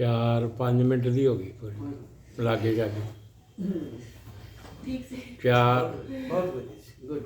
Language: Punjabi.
ਚਾਰ 5 ਮਿੰਟ ਦੀ ਹੋ ਗਈ ਪੂਰੀ। ਲਾਗੇ ਜਾ ਕੇ। ਠੀਕ ਸੀ। ਚਾਰ। ਬਹੁਤ ਗੁੱਡ